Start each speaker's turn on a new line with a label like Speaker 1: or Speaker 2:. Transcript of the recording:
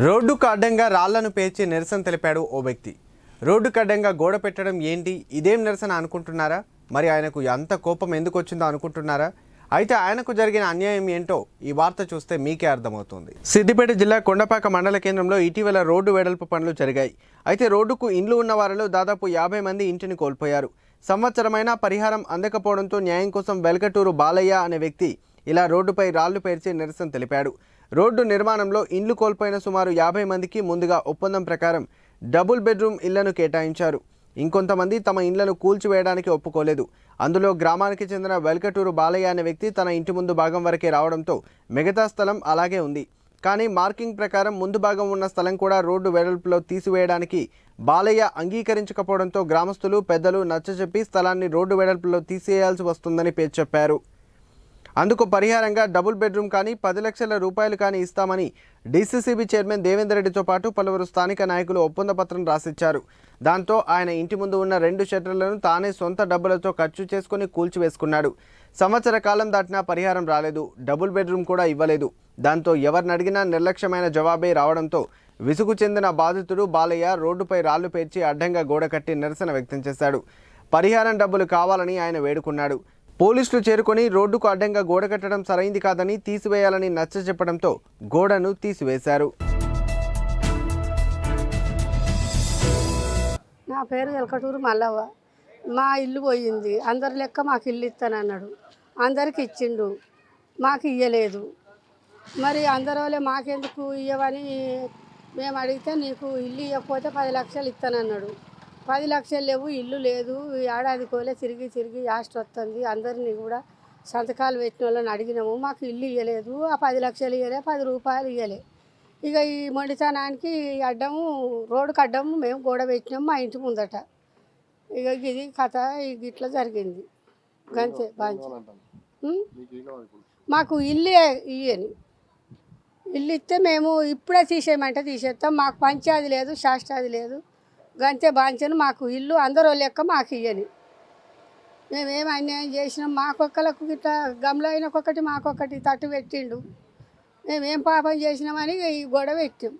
Speaker 1: రోడ్డుకు అడ్డంగా రాళ్ళను పేర్చి నిరసన తెలిపాడు ఓ వ్యక్తి. రోడ్డుకు అడ్డంగా గోడ పెట్టడం ఏంటి? ఇదేం నిరసన అనుకుంటున్నారా? మరి ఆయనకు ఎంత కోపం ఎందుకు వచ్చిందో అనుకుంటున్నారా? అయితే ఆయనకు జరిగిన అన్యాయం ఏంటో ఈ వార్త చూస్తే మీకే అర్థమవుతుంది. సిద్దిపేట జిల్లా కొండపాక మండల కేంద్రంలో ఇటీవల రోడ్డు వెడల్పు పనులు జరిగాయి. అయితే రోడ్డుకు ఇండ్లు ఉన్న వారిలో దాదాపు యాభై మంది ఇంటిని కోల్పోయారు. సంవత్సరమైన పరిహారం అందకపోవడంతో న్యాయం కోసం వెలకటూరు బాలయ్య అనే వ్యక్తి ఇలా రోడ్డుపై రాళ్ళు పేర్చి నిరసన తెలిపాడు. రోడ్డు నిర్మాణంలో ఇండ్లు కోల్పోయిన సుమారు యాభై మందికి ముందుగా ఒప్పందం ప్రకారం డబుల్ బెడ్రూమ్ ఇళ్ళను కేటాయించారు. ఇంకొంతమంది తమ ఇండ్లను కూల్చివేయడానికి ఒప్పుకోలేదు. అందులో గ్రామానికి చెందిన వెల్కటూరు బాలయ్య అనే వ్యక్తి తన ఇంటి ముందు భాగం వరకే రావడంతో మిగతా స్థలం అలాగే ఉంది. కానీ మార్కింగ్ ప్రకారం ముందు భాగం ఉన్న స్థలం కూడా రోడ్డు వెడల్పులో తీసివేయడానికి బాలయ్య అంగీకరించకపోవడంతో గ్రామస్తులు పెద్దలు నచ్చచెప్పి స్థలాన్ని రోడ్డు వెడల్పులో తీసేయాల్సి వస్తుందని పేరు చెప్పారు అందుకు పరిహారంగా డబుల్ బెడ్రూమ్ కానీ పది లక్షల రూపాయలు కానీ ఇస్తామని డీసీసీబీ చైర్మన్ దేవేందర్ రెడ్డితో పాటు పలువురు స్థానిక నాయకులు ఒప్పంద పత్రం రాసిచ్చారు. దాంతో ఆయన ఇంటి ముందు ఉన్న రెండు షట్టర్లను తానే సొంత డబ్బులతో ఖర్చు చేసుకుని కూల్చివేసుకున్నాడు. సంవత్సర కాలం దాటినా పరిహారం రాలేదు. డబుల్ బెడ్రూమ్ కూడా ఇవ్వలేదు. దాంతో ఎవరిని అడిగినా నిర్లక్ష్యమైన జవాబే రావడంతో విసుగు చెందిన బాధితుడు బాలయ్య రోడ్డుపై రాళ్ళు పేర్చి అడ్డంగా గోడ కట్టి నిరసన వ్యక్తం చేశాడు. పరిహారం డబ్బులు కావాలని ఆయన వేడుకున్నాడు. పోలీసులు చేరుకొని రోడ్డుకు అడ్డంగా గోడ కట్టడం సరైంది కాదని తీసివేయాలని నచ్చ చెప్పడంతో గోడను తీసివేశారు.
Speaker 2: నా పేరు ఎలకటూరు మల్లవ్వ. మా ఇల్లు పోయింది. అందరి లెక్క మాకు ఇల్లు ఇస్తానన్నాడు. అందరికి ఇచ్చిండు. మాకు ఇయ్యలేదు. మరి అందరి మాకెందుకు ఇయ్యవని మేము అడిగితే నీకు ఇల్లు ఇవ్వకపోతే పది లక్షలు ఇస్తానన్నాడు. పది లక్షలు లేవు ఇల్లు లేదు. ఏడాది కోలే తిరిగి తిరిగి యాస్ట్ వస్తుంది. అందరినీ కూడా సంతకాలు పెట్టిన వాళ్ళని అడిగినాము. మాకు ఇల్లు ఇవ్వలేదు ఆ పది లక్షలు ఇవ్వలే పది రూపాయలు ఇవ్వలే ఇక ఈ మొండితనానికి అడ్డము రోడ్డుకు అడ్డము మేము గోడ పెట్టినాము మా ఇంటి ముందట. ఇక ఇది కథ ఇట్లా జరిగింది. గంతే బాగా మాకు ఇల్లే ఇయ్యని. ఇల్లు ఇస్తే మేము ఇప్పుడే తీసేయమంటే తీసేస్తాం. మాకు పంచాది లేదు శాస్త్రాది లేదు. గంతే బాంచను మాకు ఇల్లు అందరూ లెక్క మాకు ఇయ్యని. మేమేం అన్యాయం చేసినాం మాకొక్కలకు ఇట్లా గమలో అయినకొకటి మాకొకటి తట్టు పెట్టిండు. మేమేం పాపం చేసినామని ఈ గొడవ పెట్టాం.